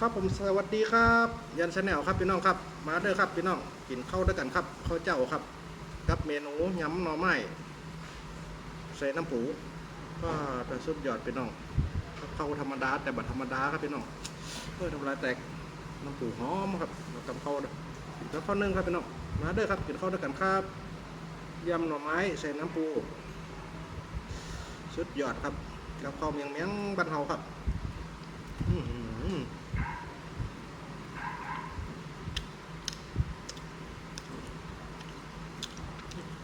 ครับผมสวัสดีครับ ยันชาแนลครับพี่น้องครับ มาเด้อครับพี่น้องกินข้าวด้วยกันครับข้าวเจ้าครับกับเมนูยำหน่อไม้ใส่น้ำปูก็เป็นสุดยอดพี่น้องข้าวธรรมดาแต่บัดธรรมดาครับพี่น้องเพื่อทำลายแตกน้ำปูหอมครับแล้วกับข้าวกินกับข้าวนึ่งครับพี่น้องมาเด้อครับกินข้าวด้วยกันครับยำหน่อไม้ใส่น้ำปูสุดยอดครับกับข้าวเมียงเมียงบ้นเฮาครับอื้อหือ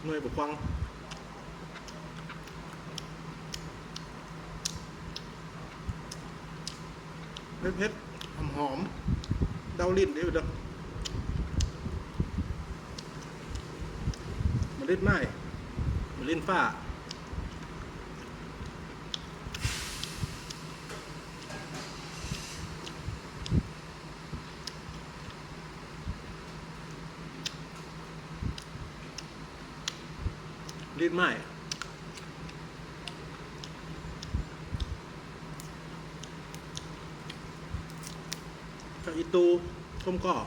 หน่ วยปกครองเผ็ดเผ็ดหอมหอมเดาลิ้นเดี๋ยวเด้อมันลิ้นไหมมันลิ้นฝ้า ลิ้นไหมกับอีตูส้มก่อบ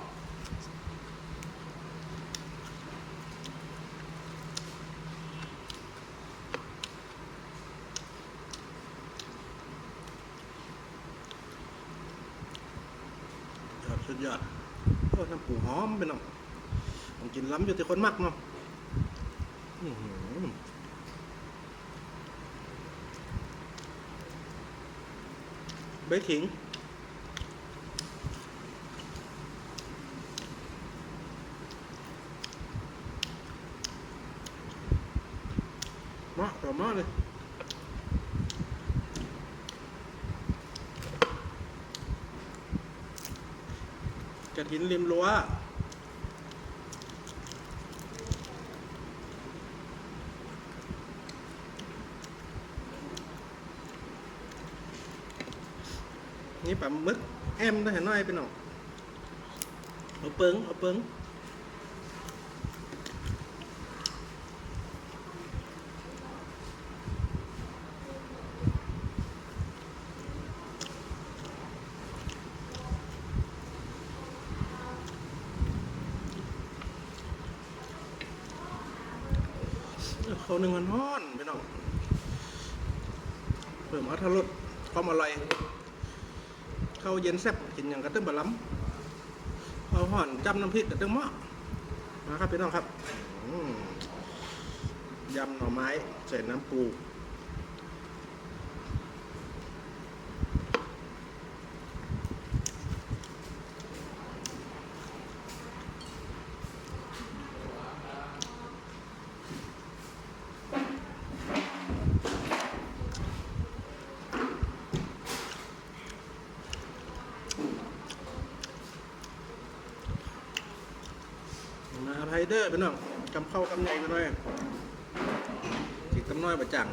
สุดยอดโอ้น้ำปูหอมไปหน่อยผมกินล้ำอยู่ที่คนมักเนาะ ใบขิง มากต่อมาเลยกระถินริมรั้ว นี่ปลาหมึกแอมได้เห็นน้อยไปหน่อยเอาเปิงเอาเปิงเขาหนึ่งมันฮ้อนไปหน่อยเพิ่มอัตรสความอร่อย ข้าวเย็นแซ่บกินอย่างกระตึ้งบะล้ำเอาห่อนจำน้ำพริกกระตึ้งหม้อมาครับพี่น้องครับยำหน่อไม้ใส่น้ำปู เดอร์พี่น้องกำเข้ากำไงกันด้วยจิกกำน้อยประจัง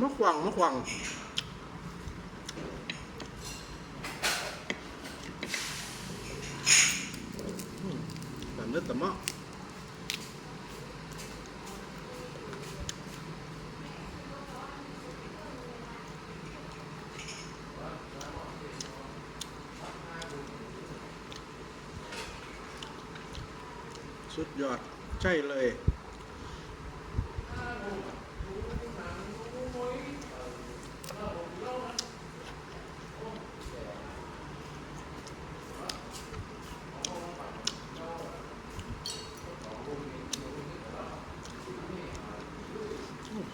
มะขวังมะขวังแบบนึกแต่มะ สุดยอดใช่เลย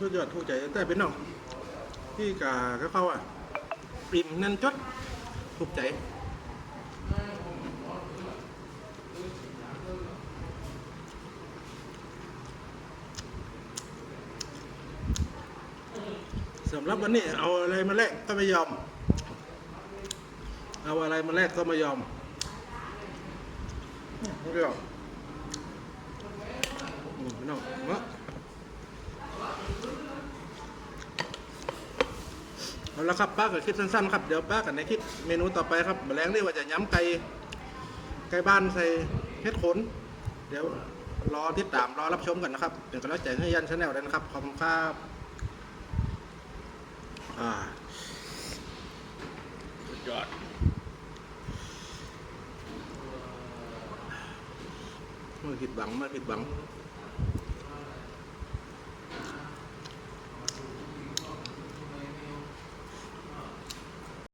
สุดยอดถูกใจแต่เป็นน้องที่กาเข้าอะปิ่มนั่นจดถูกใจ สำหรับวันนี้เอาอะไรมาแลกก็ไม่ยอม เอาอะไรมาแลกก็ไม่ยอมเรียอไม่น้องมะเอาละครับป้ากัคลิปสั้นๆครับ เดี๋ยวป้ากันในคลิปเมนูต่อไปครับแรงนี่ว่าจะย้ำไก่ไก่บ้านใส่เฮ็ดขน เดี๋ยวรอติดตามรอรับชมกันนะครับเป็นกำลังใจให้ยันชาแนลได้นะครับ ขอบคุณครับ อ่าสุดยอดไม่ผิดหวังไม่ผิดหวัง